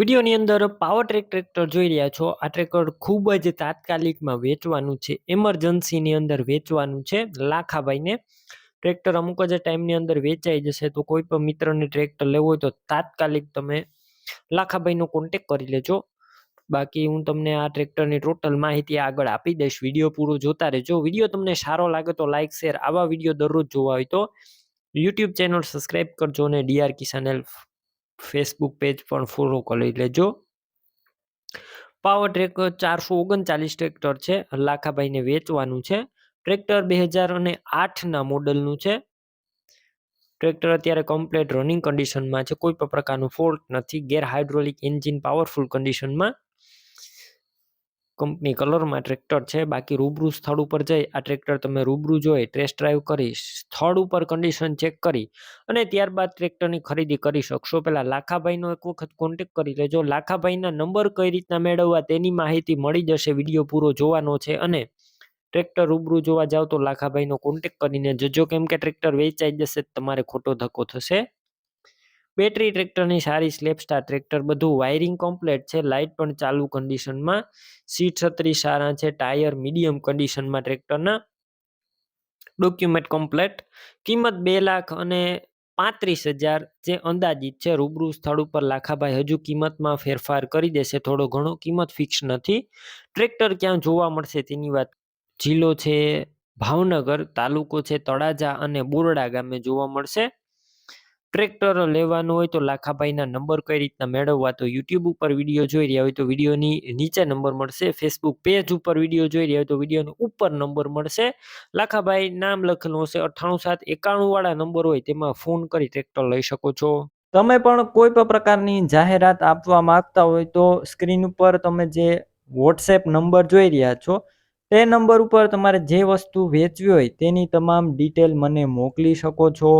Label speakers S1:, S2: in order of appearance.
S1: વિડીયોની અંદર power track tractor જોઈ રહ્યા છો. આ ટ્રેક્ટર ખૂબ જ તાત્કાલિકમાં વેચવાનું છે. એમરજન્સીની અંદર વેચવાનું છે. લાખાભાઈને ટ્રેક્ટર અમુક જ ટાઈમની અંદર વેચાઈ જશે. તો કોઈ પણ મિત્રને ટ્રેક્ટર લેવું હોય તો તાત્કાલિક તમે લાખાભાઈનો કોન્ટેક કરી લેજો. બાકી હું તમને આ ટ્રેક્ટરની ટોટલ માહિતી આગળ આપી દઈશ. વીડિયો પૂરો જોતા રહેજો. વીડિયો તમને સારો લાગે તો લાઇક શેર આવા વીડિયો દરરોજ જોવા હોય તો યુટ્યુબ ચેનલ સબસ્ક્રાઈબ કરજો અને DR Kisan help Facebook page પણ ફોલો કરી લેજો. પાવર ટ્રેક ચારસો ઓગણચાલીસ ટ્રેક્ટર છે, લાખાભાઈને વેચવાનું છે. ટ્રેક્ટર બે હજાર અને આઠના મોડલનું છે. ટ્રેક્ટર અત્યારે કમ્પ્લેટ રનિંગ કન્ડિશનમાં છે, કોઈ પણ પ્રકારનું ફોલ્ટ નથી ગેર હાઇડ્રોલિક એન્જિન પાવરફુલ કન્ડિશનમાં કંપની કલરમાં ટ્રેક્ટર છે, બાકી રૂબરૂ સ્થળ ઉપર જઈ આ ટ્રેક્ટર તમે રૂબરૂ જોઈ ટેસ્ટ ડ્રાઈવ કરી, સ્થળ ઉપર કન્ડિશન ચેક કરી અને ત્યારબાદ ટ્રેક્ટરની ખરીદી કરી શકશો. પહેલાં લાખાભાઈનો એક વખત કોન્ટેક કરી લેજો. લાખાભાઈના નંબર કઈ રીતના મેળવવા તેની માહિતી મળી જશે. વીડિયો પૂરો જોવાનો છે અને ટ્રેક્ટર રૂબરૂ જોવા જાવ તો લાખાભાઈનો કોન્ટેક કરીને જજો. કેમ કે ટ્રેક્ટર વેચાઈ જશે, તમારે ખોટો ધક્કો થશે. બેટરી ટ્રેક્ટરની સારી સ્લેપસ્ટાર ટ્રેક્ટર બધું વાયરિંગ કમ્પ્લેટ છે લાઇટ પણ ચાલુ કન્ડિશનમાં સીટ છત્રી સારા છે ટાયર મીડિયમ કન્ડિશનમાં ટ્રેક્ટરના ડોક્યુમેન્ટ કમ્પ્લેટ કિંમત બે લાખ અને પાંત્રીસ હજાર જે અંદાજિત છે, રૂબરૂ સ્થળ ઉપર લાખાભાઈ હજુ કિંમતમાં ફેરફાર કરી દેશે, થોડો ઘણો કિંમત ફિક્સ નથી. ટ્રેક્ટર ક્યાં જોવા મળશે તેની વાત? જિલ્લો છે, ભાવનગર, તાલુકો છે, તળાજા અને બોરડા ગામે જોવા મળશે. ટ્રેક્ટર લેવાનું હોય તો લાખાભાઈના નંબર કઈ રીતના મેળવવા તો યુટ્યુબ ઉપર વીડિયો જોઈ રહ્યા હોય તો વિડીયોની નીચે નંબર મળશે. ફેસબુક પેજ ઉપર વીડિયો જોઈ રહ્યા હોય તો વિડીયોની ઉપર નંબર મળશે. લાખાભાઈ નામ લખેલું હશે. અઠ્ઠાણું સાત એકાણું વાળા નંબર હોય તેમાં ફોન કરી ટ્રેક્ટર લઈ શકો છો.
S2: તમે પણ કોઈ પણ પ્રકારની જાહેરાત આપવા માંગતા હોય તો સ્ક્રીન ઉપર તમે જે વોટ્સએપ નંબર જોઈ રહ્યા છો, તે નંબર ઉપર તમારે જે વસ્તુ વેચવી હોય તેની તમામ ડિટેલ મને મોકલી શકો છો.